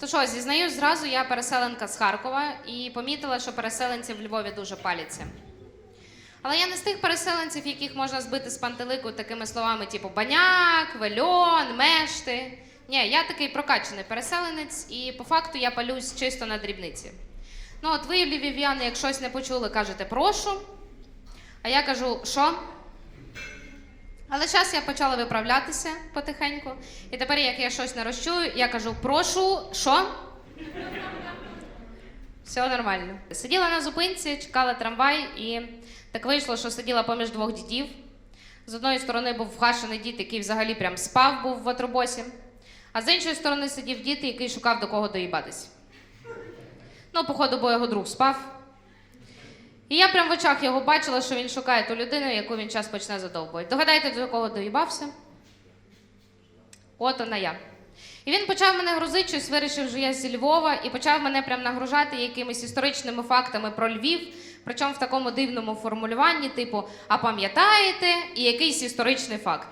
То що, зізнаюсь, зразу я переселенка з Харкова і помітила, що переселенці в Львові дуже паляться. Але я не з тих переселенців, яких можна збити з пантелику такими словами, типу баняк, вельон, мешти. Ні, я такий прокачаний переселенець, і по факту я палюсь чисто на дрібниці. Ну, от ви, львів'яни, як щось не почули, кажете прошу. А я кажу, що? Але зараз я почала виправлятися потихеньку. І тепер, як я щось не розчую, я кажу, прошу, що? Все нормально. Сиділа на зупинці, чекала трамвай, і так вийшло, що сиділа поміж двох дідів. З одної сторони був вхашений дід, який взагалі прям спав був в ватробосі, а з іншої сторони сидів дід, який шукав до кого доїбатись. Ну, походу, бо його друг спав. І я прям в очах його бачила, що він шукає ту людину, яку він час почне задовбувати. Догадайте, до кого доїбався? От вона я. І він почав мене грузити, щось вирішив, що я зі Львова, і почав мене прям нагружати якимись історичними фактами про Львів, причому в такому дивному формулюванні, типу, а пам'ятаєте, і якийсь історичний факт.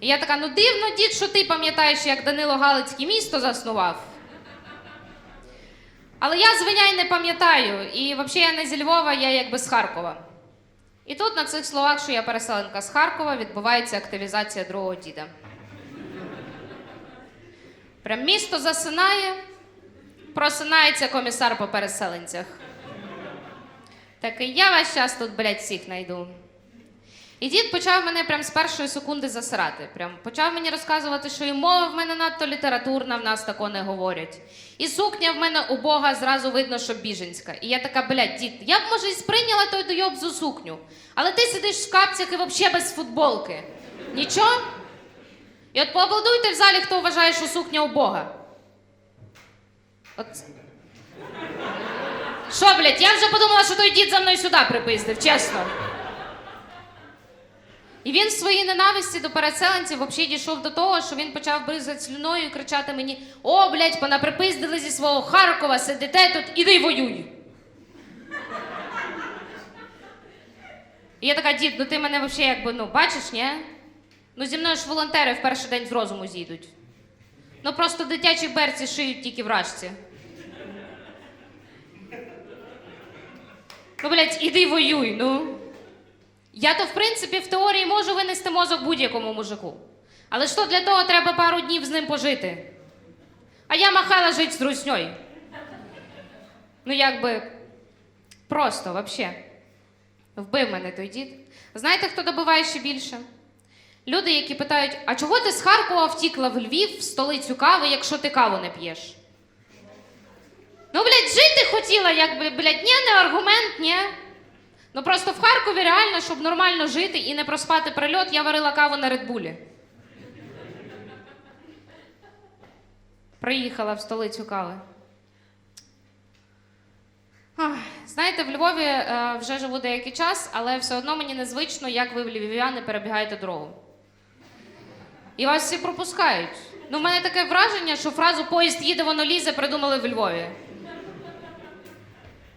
І я така, ну дивно, дід, що ти пам'ятаєш, як Данило Галицьке місто заснував. Але я звиняй не пам'ятаю, і взагалі я не зі Львова, я якби з Харкова. І тут на цих словах, що я переселенка з Харкова, відбувається активізація другого діда. Прям місто засинає, просинається комісар по переселенцях. Такий, я весь час тут, блядь, всіх найду. І дід почав мене прям з першої секунди засирати. Прям почав мені розказувати, що і мова в мене надто літературна, в нас тако не говорять. І сукня в мене убога, зразу видно, що біженська. І я така, блядь, дід, я б може і сприйняла той дойоб за сукню. Але ти сидиш в капцях і взагалі без футболки. Нічого? І от поаплодуйте в залі, хто вважає, що сукня убога. От. Що, блядь, я вже подумала, що той дід за мною сюди припиздив, чесно. І він в своїй ненависті до переселенців взагалі дійшов до того, що він почав бризати слюною і кричати мені: О, блядь, понаприпиздили зі свого Харкова, сидите тут, іди воюй. І я така, дід, ну ти мене взагалі якби ну бачиш, ні? Ну зі мною ж волонтери в перший день з розуму зійдуть. Ну просто дитячі берці шиють тільки в рашці. Ну, блядь, іди воюй, ну. Я то, в принципі, в теорії можу винести мозок будь-якому мужику. Але то для того треба пару днів з ним пожити. А я махала жити з русньою. Ну, якби просто, вообще. Вбив мене той дід. Знаєте, хто добиває ще більше? Люди, які питають: а чого ти з Харкова втікла в Львів, в столицю кави, якщо ти каву не п'єш? Ну, блядь, жити хотіла, якби, блядь, ні, не аргумент, ні. Ну просто в Харкові реально, щоб нормально жити і не проспати прильот, я варила каву на Редбулі. Приїхала в столицю кави. Знаєте, в Львові е, вже живу деякий час, але все одно мені незвично, як ви в львів'яни перебігаєте дорогу. І вас всі пропускають. Ну, в мене таке враження, що фразу поїзд їде, воно лізе придумали в Львові.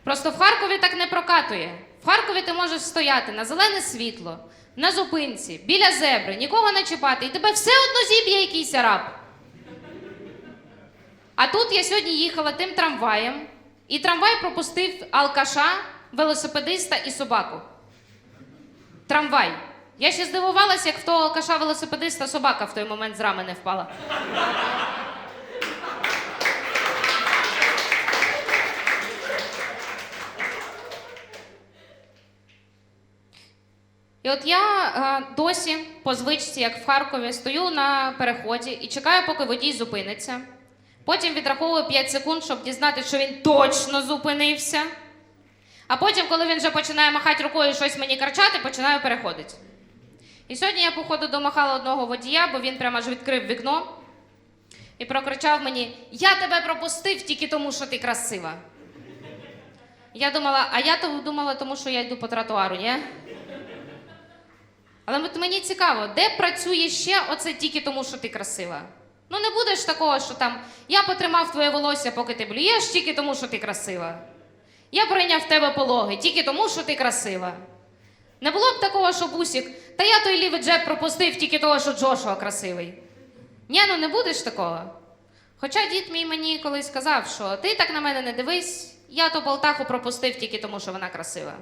Просто в Харкові так не прокатує. В Харкові ти можеш стояти на зелене світло, на зупинці, біля зебри, нікого не чіпати, і тебе все одно зіб'є якийсь араб. А тут я сьогодні їхала тим трамваєм, і трамвай пропустив алкаша, велосипедиста і собаку. Трамвай. Я ще здивувалася, як в того алкаша велосипедиста собака в той момент з рами не впала. От я е, досі по звичці, як в Харкові, стою на переході і чекаю, поки водій зупиниться. Потім відраховую 5 секунд, щоб дізнатися, що він точно зупинився. А потім, коли він вже починає махати рукою і щось мені кричати, починаю переходити. І сьогодні я, походу, домахала одного водія, бо він прямо аж відкрив вікно і прокричав мені: Я тебе пропустив тільки тому, що ти красива. Я думала, а я то думала, тому що я йду по тротуару, ні? Але от мені цікаво, де працює ще оце тільки тому, що ти красива? Ну не будеш такого, що там я потримав твоє волосся, поки ти блюєш, тільки тому, що ти красива. Я прийняв в тебе пологи тільки тому, що ти красива. Не було б такого, що бусік, та я той лівий джеб пропустив тільки того, що Джошуа красивий. Ні, ну не будеш такого. Хоча дід мій мені колись сказав, що ти так на мене не дивись, я ту Полтаху пропустив тільки тому, що вона красива.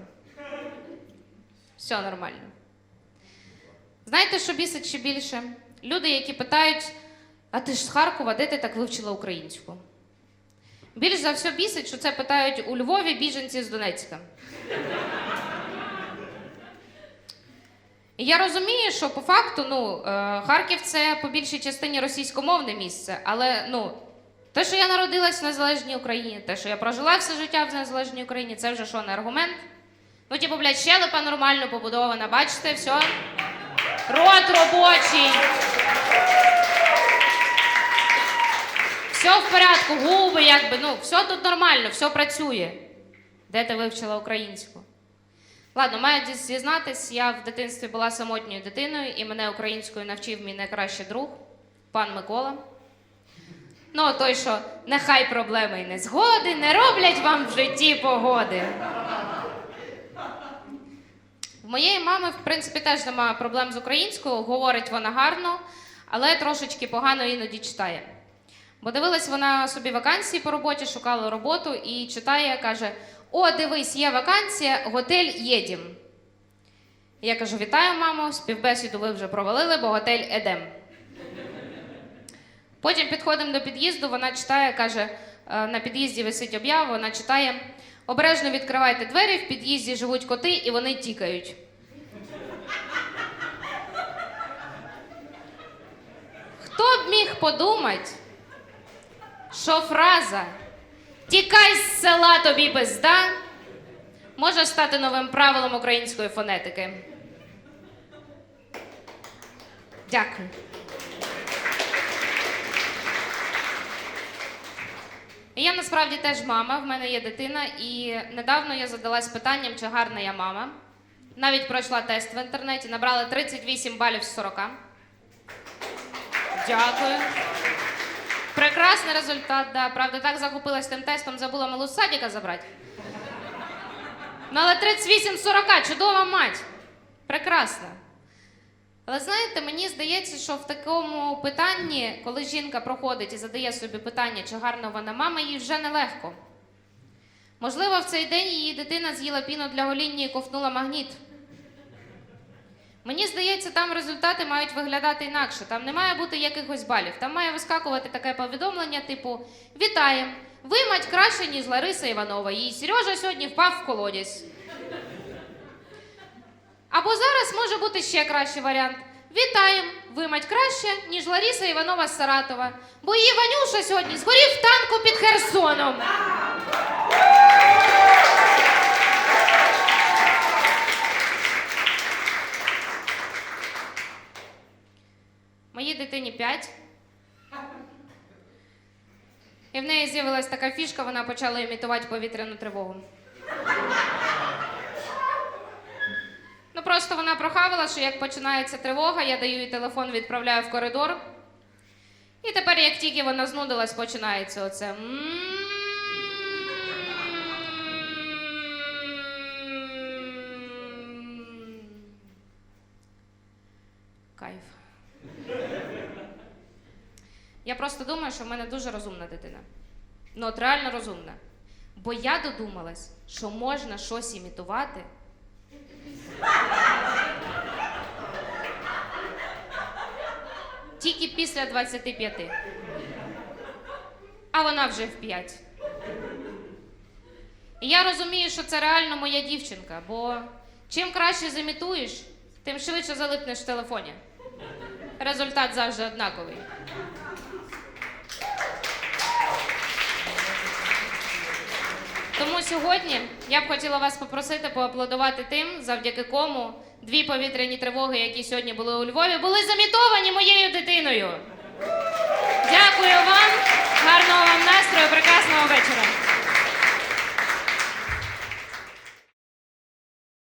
Все нормально. Знаєте, що бісить ще більше? Люди, які питають, а ти ж з Харкова, де ти так вивчила українську? Більш за все бісить, що це питають у Львові біженці з Донецька. І я розумію, що по факту, ну, е, Харків це по більшій частині російськомовне місце, але ну, те, що я народилась в незалежній Україні, те, що я прожила все життя в незалежній Україні, це вже що, не аргумент? Ну, типу, блядь, щелепа нормально побудована, бачите, все. Рот робочий. Все в порядку, губи, якби, ну, все тут нормально, все працює. Де ти вивчила українську? Ладно, маю зізнатись, я в дитинстві була самотньою дитиною, і мене українською навчив мій найкращий друг, пан Микола. Ну, той, що нехай проблеми і незгоди не роблять вам в житті погоди. Моєї мами, в принципі, теж немає проблем з українською, говорить вона гарно, але трошечки погано іноді читає. Бо дивилась вона собі вакансії по роботі, шукала роботу і читає, каже: О, дивись, є вакансія, готель Єдім. Я кажу: вітаю, мамо, співбесіду ви вже провалили, бо готель Едем. Потім підходимо до під'їзду, вона читає, каже: «Е, на під'їзді висить об'ява, вона читає: обережно відкривайте двері, в під'їзді живуть коти і вони тікають. Хто б міг подумати, що фраза Тікай з села тобі пизда може стати новим правилом української фонетики. Дякую. Я насправді теж мама, в мене є дитина, і недавно я задалась питанням, чи гарна я мама. Навіть пройшла тест в інтернеті, набрала 38 балів з 40. Дякую. Прекрасний результат, да. Правда, так захопилась тим тестом, забула малу з садика забрати. Ну, але 38 з 40, чудова мать. Прекрасна. Але знаєте, мені здається, що в такому питанні, коли жінка проходить і задає собі питання, чи гарна вона мама, їй вже нелегко. Можливо, в цей день її дитина з'їла піну для гоління і ковтнула магніт. Мені здається, там результати мають виглядати інакше. Там не має бути якихось балів. Там має вискакувати таке повідомлення, типу: Вітаємо! Ви мать краще, ніж Лариса Іванова. Її Сережа сьогодні впав в колодязь. Або зараз може бути ще кращий варіант. Вітаємо! Ви мать краще, ніж Лариса Іванова з Саратова. Бо її Ванюша сьогодні згорів в танку під Херсоном. Моїй дитині 5. І в неї з'явилась така фішка, вона почала імітувати повітряну тривогу. Ну просто вона прохавала, що як починається тривога, я даю їй телефон, відправляю в коридор. І тепер, як тільки вона знудилась, починається оце. Кайф. Я просто думаю, що в мене дуже розумна дитина. Ну, от реально розумна. Бо я додумалась, що можна щось імітувати. Тільки після 25. А вона вже в 5. І я розумію, що це реально моя дівчинка, бо чим краще замітуєш, тим швидше залипнеш в телефоні. Результат завжди однаковий. Тому сьогодні я б хотіла вас попросити поаплодувати тим, завдяки кому дві повітряні тривоги, які сьогодні були у Львові, були замітовані моєю дитиною. Дякую вам, гарного вам настрою, прекрасного вечора.